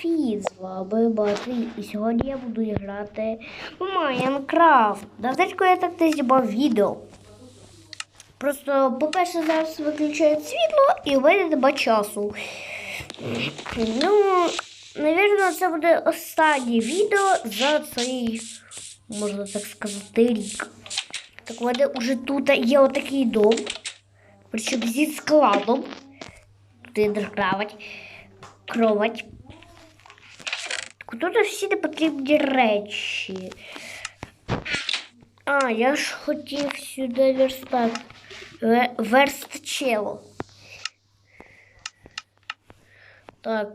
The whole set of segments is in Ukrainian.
Привіт, з вами Матвій. І сьогодні я буду грати в Майнкрафт. Давненько я так не знімав відео. Просто, по-перше, зараз виключають світло і у мене нема часу. Ну, навірно, це буде останнє відео за цей, можна так сказати, рік. Так, у мене вже тут є отакий дом. Причому зі складом. Тут є кровать. Тут всі непотрібні речі. А, я ж хотів сюди верстак. Ве- Верстчело. Так.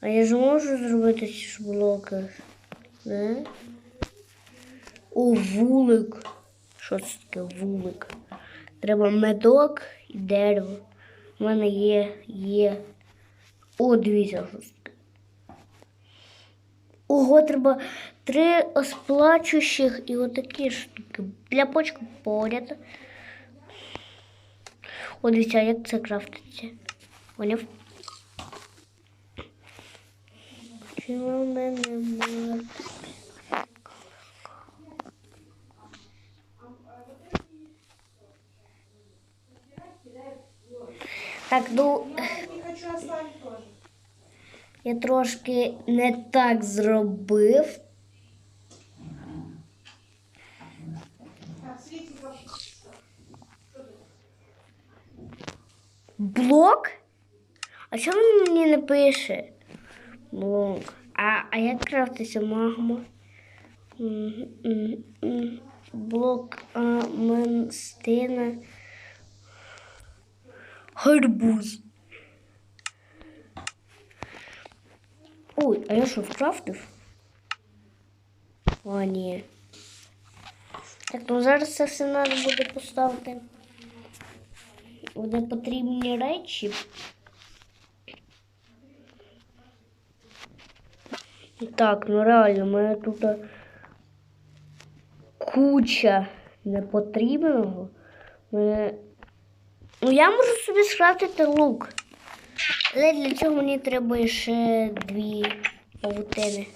А я ж можу зробити ці ж блоки? Не? О, вулик. Що це таке вулик? Треба медок і дерево. У мене є, є. О, дивіться. Ого, треба три сплачущих і отакі штуки. Для почки поряд. О, дивіться, як це крафтиться. Поняв? Чого в мене немає? Так, ну. Я трошки не так зробив. Блок? А чому він мені не пише? Блок. А, а як крафтиться магма? Блок а, менстина. Гарбуз. Ой, а я що вкрафтив? О, ні. Так, ну зараз це все треба буде поставити. Буде потрібні речі. Так, ну реально, в мене тут куча непотрібного. В Мене... Ну, я можу собі скрафтити лук. Але для цього мені треба ще дві павутини.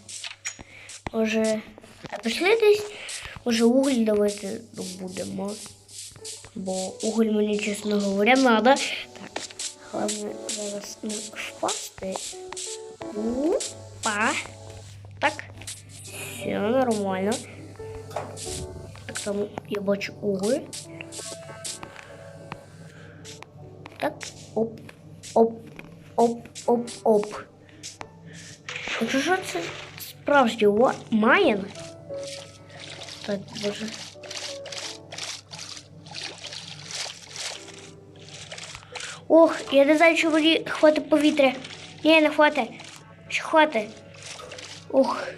Може, а пішли десь, може уголь давайте добудемо. Бо уголь мені, чесно говоря, треба. Так, головне зараз не впасти. Опа. Так. Все нормально. Так само я бачу уголь. Так, оп, оп, оп, оп, оп. Якщо що це справжній Майен? Так, боже. Ох, я не знаю, чи мені хватить повітря. Ні, не хватить. Чи хватить? Ох.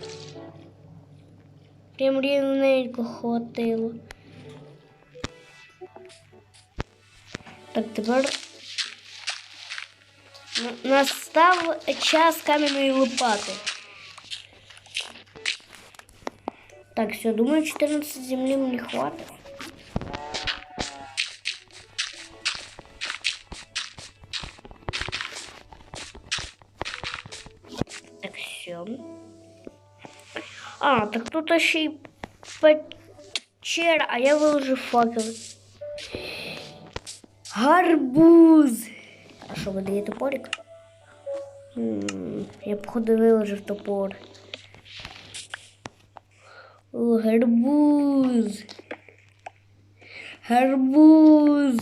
Прям рівненько хватило. Так, тепер настав час кам'яної лопати. Так, все, думаю, 14 землі мені хватить. Так, все. А, так тут ще й печера, а я виложив факели. Гарбуз. А що, ви дає топорик? Я походу виложив топор. О, гарбуз. Гарбуз.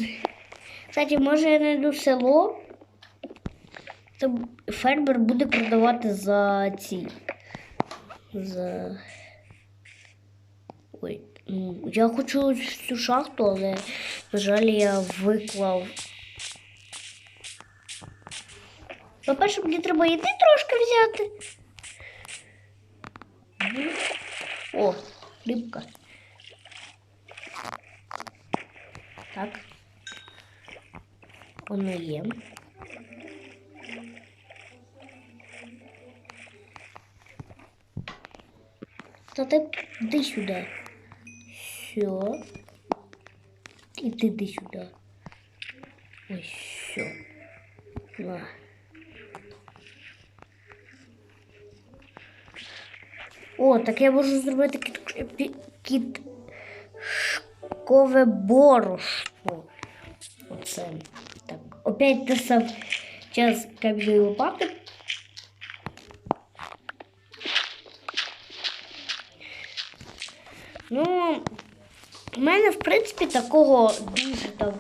Кстати, може я знайду село. Це фермер буде продавати за ці. За. Ой. ну, Я хочу цю шахту, але, на жаль, я виклав. По-перше, мені треба їди трошки взяти. Мгм. О, рибка. Так. Воно є. Та ти йди сюди. Все. І ти йди сюди. Ось все. На. О, так я можу зробити кіт, кіткове борошно. Оце. Так. Опять те сам час кам'яної лопати. Ну, у мене, в принципі, такого дуже там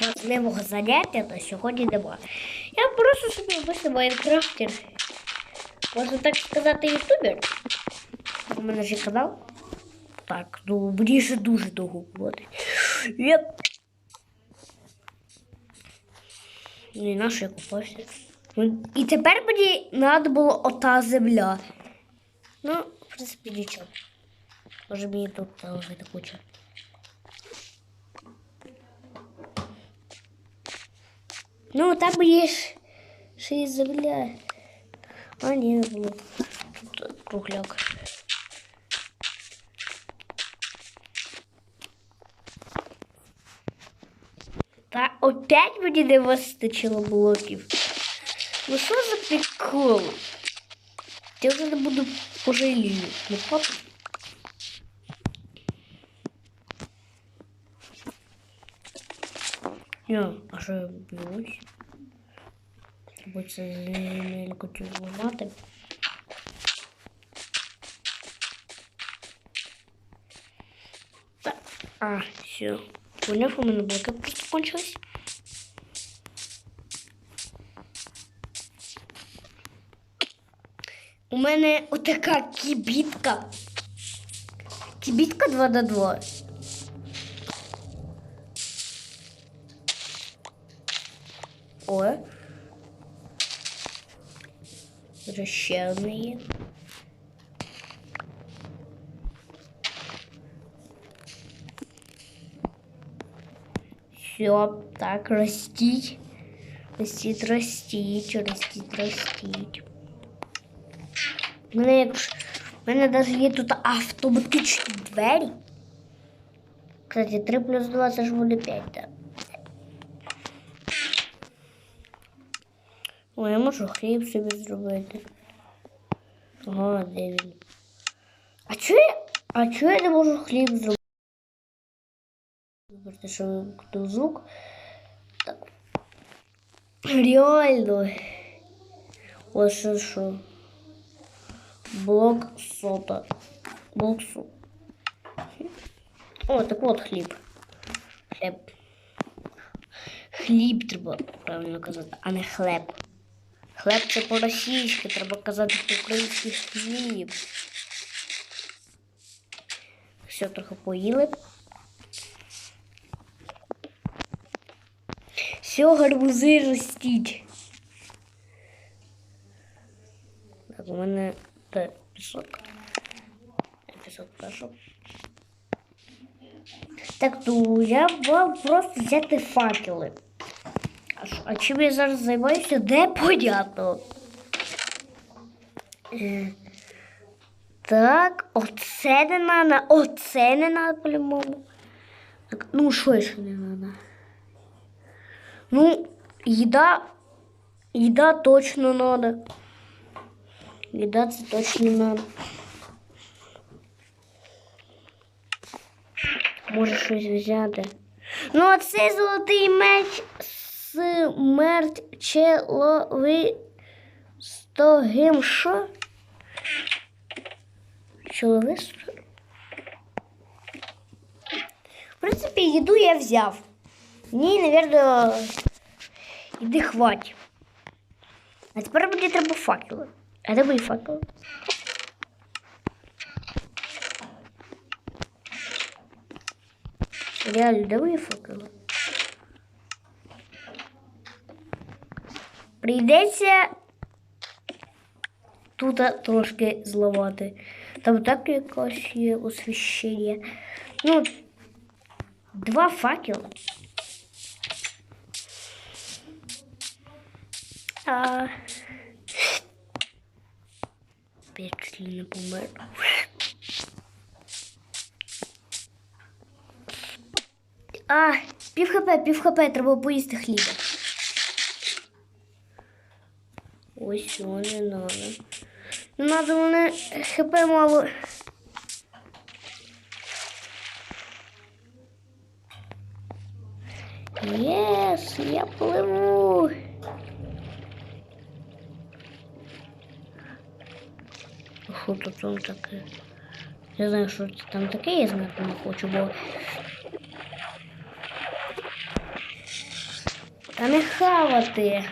важливого заняття на сьогодні немає. Я просто собі обичний майнкрафтер. Можна так сказати, ютубер. У мене ж канал. Так, ну мені ще дуже довго платить. Я... Ну і на що я купався? Ну, І тепер мені треба було ота земля. Ну, в принципі, нічого. Може мені тут заложити кучу. Ну, там є ще є земля. А, ні, не було. Тут кругляк. опять мені не вистачило блоків. Ну що за прикол? Я вже не буду пожалію. Не правда? Ні, а що я б'юсь? Треба це земельку цю зламати. Так, а, все. Поняв, у мене блоки просто кончились. У мене отака кібітка. Кібітка 2 на 2. Ой. Вже ще. Все, так, растить. Растить, растить, растить, растить. У мене, якщо, у мене навіть є тут автоматичні двері. Кстати, 3 плюс 2 це ж буде 5, так. О, я можу хліб собі зробити. Ага, де він? А чого я, а чого я не можу хліб зробити? Вибачте, що вимкнув звук. Так. Реально. Ось що. Блок сота. Блок су. О, так от хліб. Хліб. Хліб треба правильно казати, а не хлеб. Хлеб це по-російськи, треба казати по-українськи хліб. Все, трохи поїли. Все, гарбузи ростіть. Так, у мене де пісок. Де Пісок пішов. Так, то я мав просто взяти факели. А, ш- а чим я зараз займаюся, де понятно. Е, так, оце не надо, оце не надо по-любому. Так, ну що ще не надо? Ну, їда, їда точно надо. Це точно надо. Може щось взяти. Ну, а цей золотий меч смерть чоловістогим що? Чоловісто? В принципі, їду я взяв. Мені, навірно, іди хватить. А тепер мені треба факели. А де мої факели? Реально, де мої факели? Прийдеться тут трошки зламати. Там так якось є освіщення. Ну, два факела. А... Опять не помер. А, пів хп, пів хп, треба поїсти хліба. Ось о, не надо. Не надо, мене хп мало. Єс, я пливу. Що тут там таке? Я знаю, це там таке, я знати не хочу, бо. Та не хавати.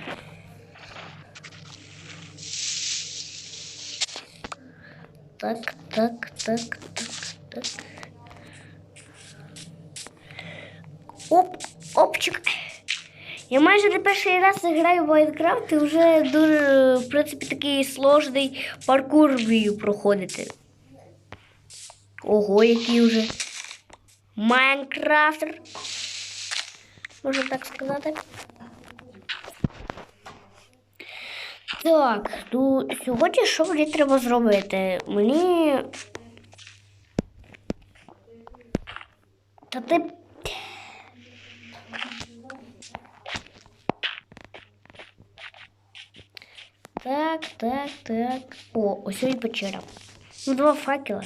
Так, так, так, так, так. Оп, опчик. Я майже не перший раз граю в Майнкрафт і вже дуже, в принципі, такий сложний паркур вмію проходити. Ого, який вже Майнкрафтер. Можна так сказати. Так, ну сьогодні що мені треба зробити? Мені. Та ти. Так, так, так. О, ось і печера. Ну, два факела.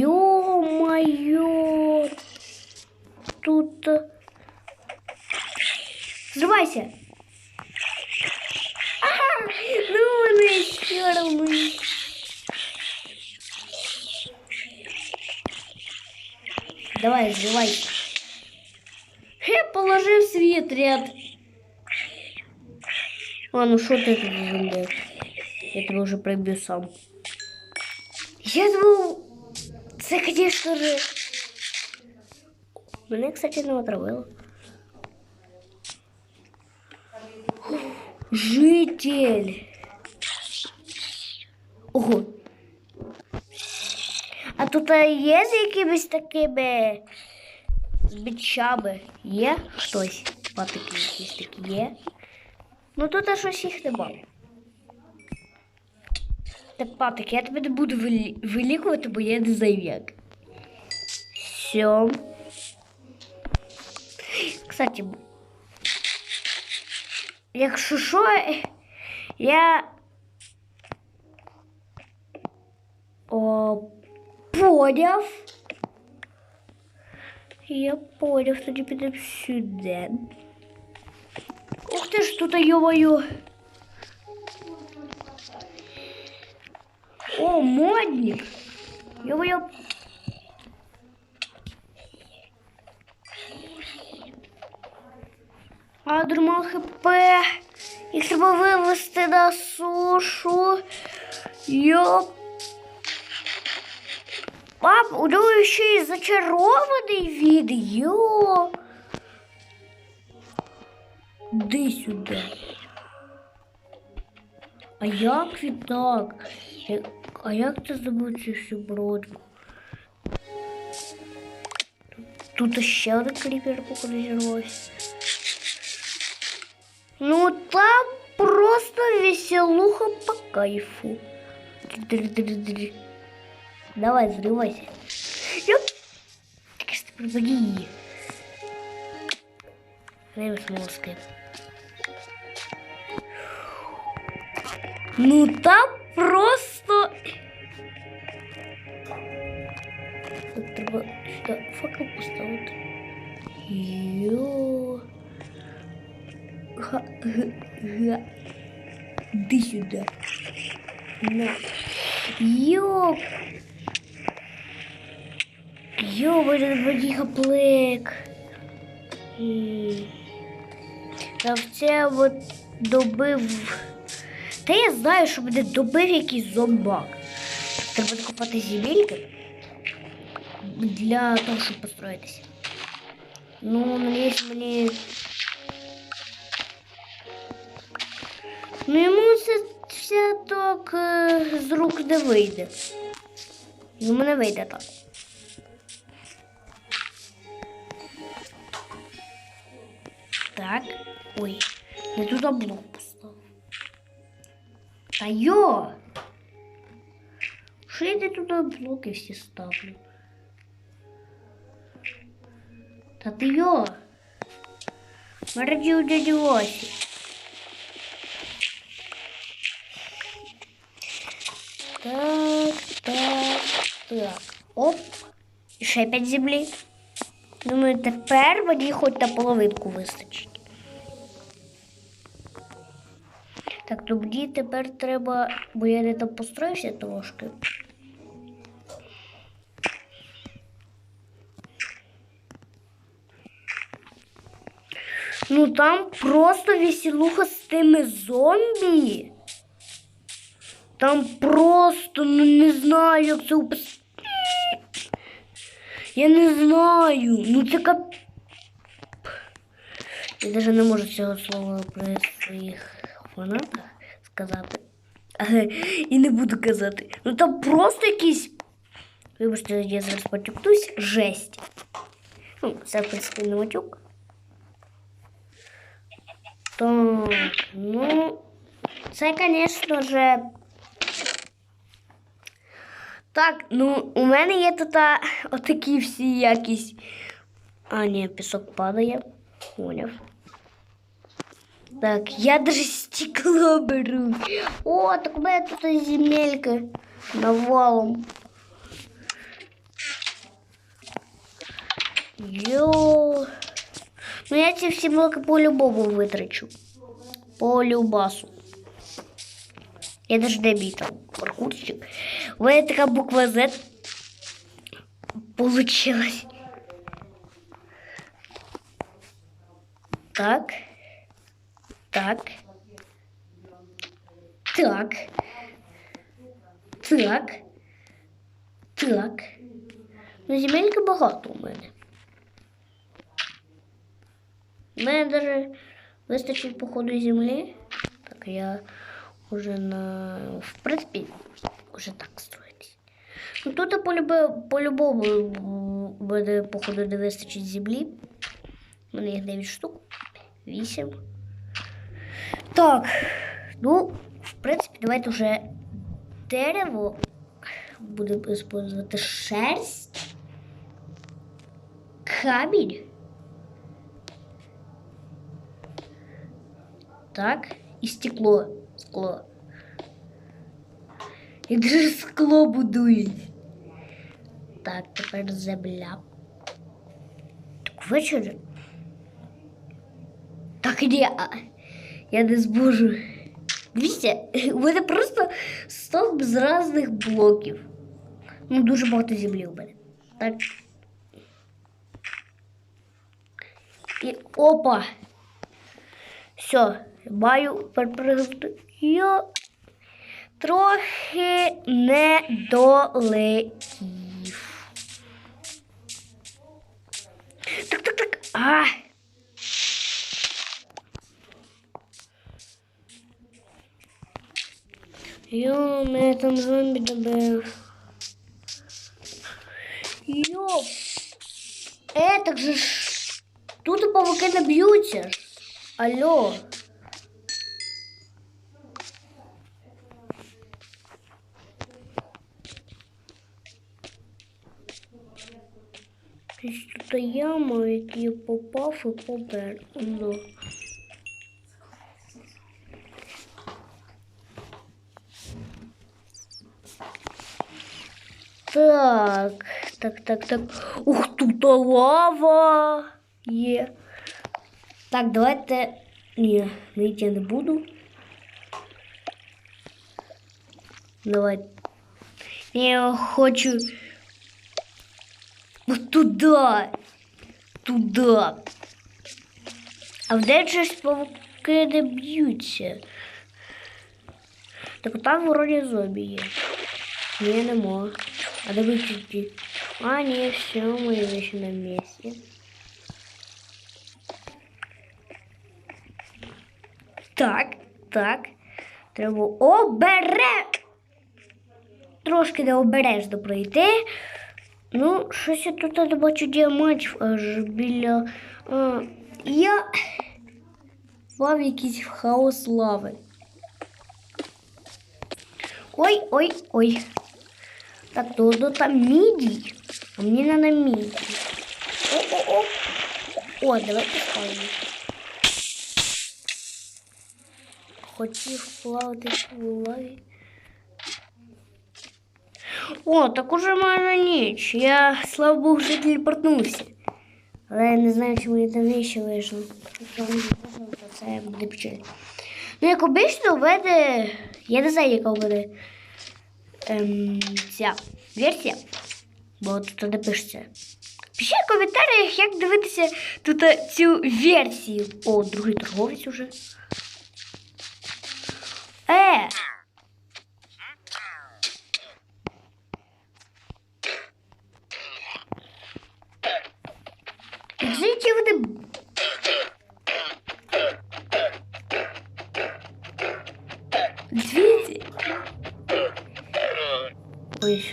Ё-моё! Тут... Взрывайся! Ага! Ну, еще равно. Давай, взрывайся. Я положил свет ряд. А, ну что ты тут зомбишь? Я тебя уже пробью сам. Я думал, це, конечно же. Мене, кстати, не отравило. Житель. Ого. А тут є з якимись такими з бичами? Є хтось? Патики якісь такі є. Ну тут а щось їх нема. Так, патик, я тебе не буду вилі- вилікувати, бо я не знаю як. Все. Кстати, б- якщо що, я. О, поняв. Я поняв, тоді підемо сюди. Ти ж тут йовою. О, модник. Йо-йо. А друма хп. Їх треба вивезти на сушу. Йоп. Пап, у нього ще й зачарований від. Йо. Де сюди? А як він так? Я- А як ти забув цю всю бродку? Тут ще один кріпер походу зірвався. Ну там просто веселуха по кайфу. Др-др-др. Давай, взрывайся. Йоп. Так что пропади. Время с мозгом. Ну там просто. Тут треба сюди факел поставити. Йо. Га, га, га. Іди сюди. На. Йо. Йо, блин, водігаплик. Та це от добив. Та я знаю, що мене добив якийсь зомбак. Треба копати земельки для того, щоб построїтися. Ну, надіюсь, мені. Ну, йому це все так е, з рук не вийде. Йому не вийде так. Так. Ой, я туди блок поставив. Та йо! Що я туди блоки всі ставлю? Та ти йо! Мережі у дяді Васі. Так, так, так. Оп. І ще п'ять землі. Думаю, тепер мені хоч на половинку вистачить. Так, то мені тепер треба, бо я не там построївся трошки. Ну там просто веселуха з тими зомбі. Там просто, ну не знаю, як це описати. Я не знаю. Ну це кап. Я навіть не можу цього слова при своїх фанатах сказати. Але і не буду казати. Ну там просто якийсь. Вибачте, я зараз потюктусь. Жесть. Ну, це в принципі не матюк. Так, ну, це, звісно же. Так, ну, у мене є тут а, отакі всі якісь. А, ні, пісок падає. Поняв. Так, я даже стекло беру. О, так у мене тут земелька навалом. Йо. Ну я ці всі блоки по-любому витрачу. По любасу. Я даже не мій там паркурчик. У мене така буква Z получилась. Так. Так. Так. Так. Так. Ну, земельки багато у мене. У мене даже вистачить походу землі. Так, я уже на... В принципі, уже так строїтись. Ну тут по-любому, по-любому походу, не вистачить землі. У мене їх 9 штук. 8. Так, ну, в принципі, давайте вже дерево будемо використовувати шерсть, камінь. Так, і стекло. Скло. І даже скло будують. Так, тепер земля. Так вечір. Так ні, а, Я не зможу. Дивіться, у мене просто стовп з різних блоків. Ну, дуже багато землі у мене. Так. І опа. Все, маю перепригнути. Трохи не долетів. Так, так, так. А. Йо, мене там зомбі добив. Йо. Е, так же ж. Тут павуки не б'ються. Алло. Тут яма, в яку я попав і помер. Ну. Так, так, так, так. Ух, тут лава є. Так, давайте. Ні, ныть я не буду. Давай. Я хочу. Туда. Туда. А де ж павуки не б'ються? Так там вроді зомбі є. Ні, не можу. А вичити? А, ні, все, мої вещи на місці. Так, так. Треба обере. Трошки не обережно пройти. Ну, щось я тут не бачу діамантів аж біля. А, я впав якийсь хаос лави. Ой, ой, ой. Так, то там мідій. А мені треба мідій. О-о-о. О, давайте ставимо. хотів плавати у лаві. О, так уже майже ніч. Я, слава Богу, вже телепортнувся. Але я не знаю, чому я там нижче вийшов. Буде. Ну, як обично, мене. Я не знаю, яка у мене ем, ця версія. Бо тут не пишеться. Пишіть в коментарях, як дивитися тут е, цю версію. О, другий торговець уже. Е!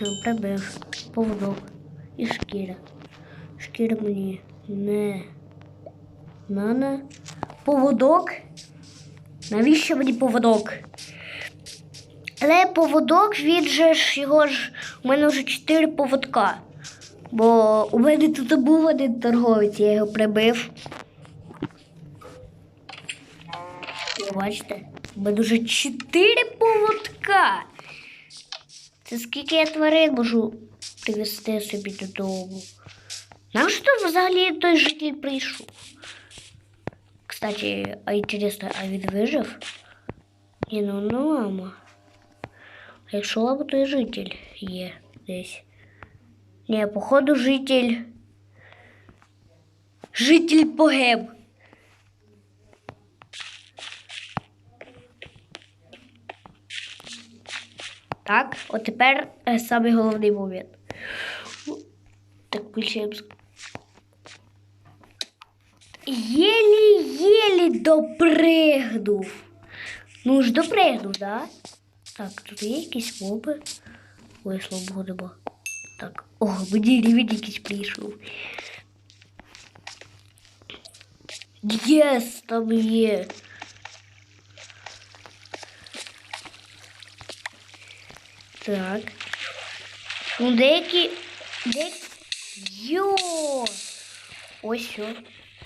Що прибив. Поводок. І шкіра. Шкіра мені не надо. Поводок. Навіщо мені поводок? Але поводок, він же ж його ж. У мене вже чотири поводка. Бо у мене тут був один торговець, я його прибив. Ви бачите? У мене вже чотири поводка. Це скільки я тварин можу привезти собі додому. Нам що взагалі той житель прийшов? Кстати, а интересно, а він вижив? Ні, ну ну мама. А якщо лаба, то і житель є десь. Ні, походу житель. Житель погиб. Так, от тепер е, самий головний момент. Так, включаємо. Єлі-єлі допригнув. Ну ж допригнув, да? Так, тут є якісь моби. Ой, слава Богу, нема. Так, о, мені рівень якийсь прийшов. Єс, там є. Так. Ну, деякі. Деякі. Йо! Ось все.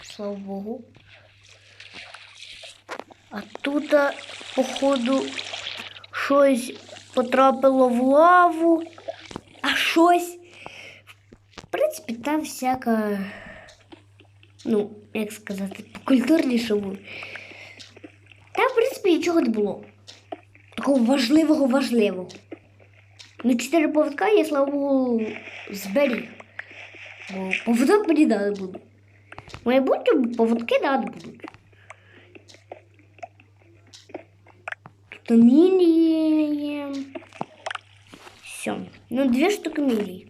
Слава Богу. А тут, походу, щось потрапило в лаву, а щось. В принципі, там всяка. Ну, як сказати, культурнішому. Там, в принципі, нічого не було. Такого важливого важливого. Ну, чотири поводка я, слава Богу, зберіг. Бо поводок мені надо буде. В майбутньому поводки надо будуть. Тут мілії є. Все. Ну, дві штуки мілії.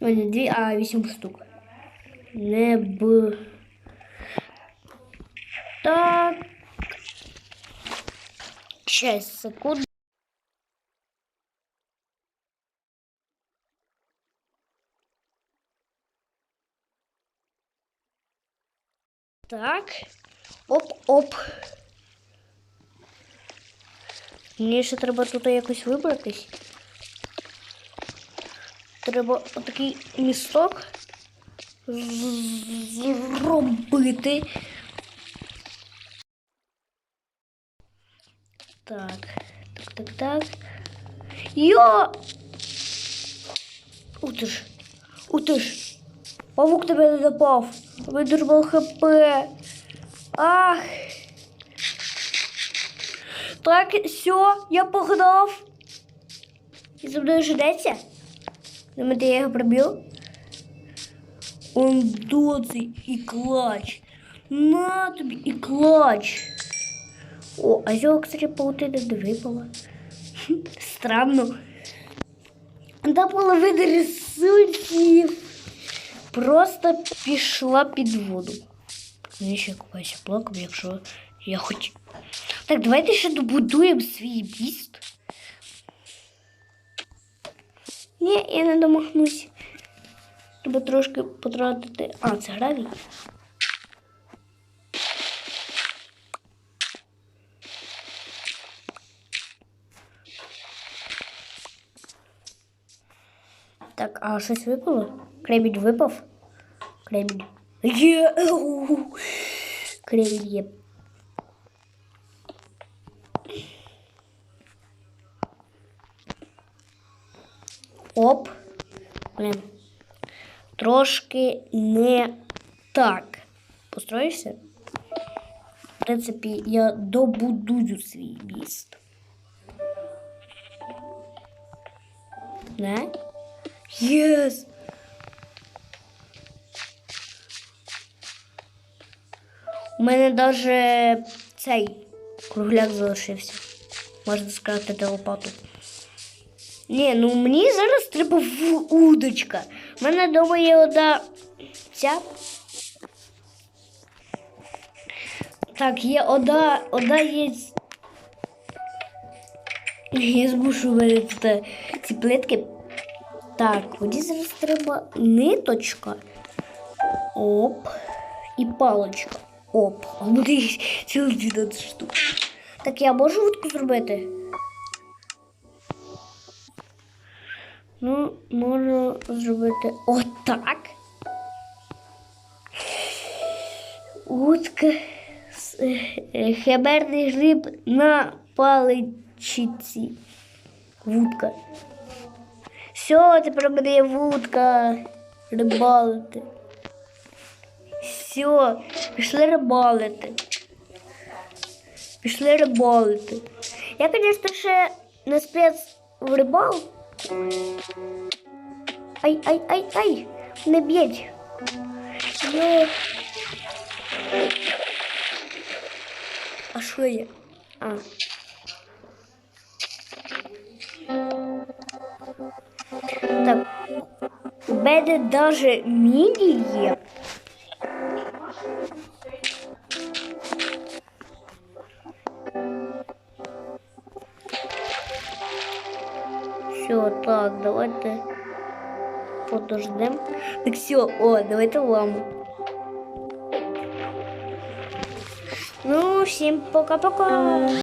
Ну, не дві, а вісім штук. Не б. Так. Шесть секунд. Так. Оп-оп. Мені ще треба тут якось вибратись. Треба отакий місток зробити. Так, так, так, так. Йо! Ух ти ж! Ух ти ж! Павук тебе не напав! Видурбав хп! Ах! Так, все, я погнав. І за мною жидеться? Думаєте, я його пробив? Он доций і клач. На тобі і клач. О, а цього, кстати, не випало. Хм, Странно. Та половина ресурсів просто пішла під воду. Я ще купаюся блоком, якщо я хоч. Так, давайте ще добудуємо свій міст. Ні, я не домахнусь. Треба трошки потратити. А, це гравій. Так, а щось випало? Кремль выпав, Кремінь. Є. Е-, Кремінь є. Е-. Оп. Блин. Трошки не так. построишься. В принципі, я добудую свій міст. Не? Єс! Yes! У мене навіть цей кругляк залишився. Можна скрафтити лопату. Ні, ну мені зараз треба удочка. У мене вдома є одна ця. Так, є одна, одна є. Я змушу вирізати ці плитки. Так, мені зараз треба ниточка. Оп. І паличка. Оп. А мене є цілих 12 штук. Так я можу вудку зробити? Ну, можу зробити отак. Утка. с- е, Хеберний гриб на паличці. Вудка. Все, тепер мене є вудка. Рибалити. Все, пішли рибалити. Пішли рибалити. Я, звісно, ще не спец в рибалку. Ай, ай, ай, ай, не б'ють. Йо. А що є? А. Так. У мене даже міні є. Все, так, давайте подождем. Так все, о, давайте ламу. Ну, всім пока-пока.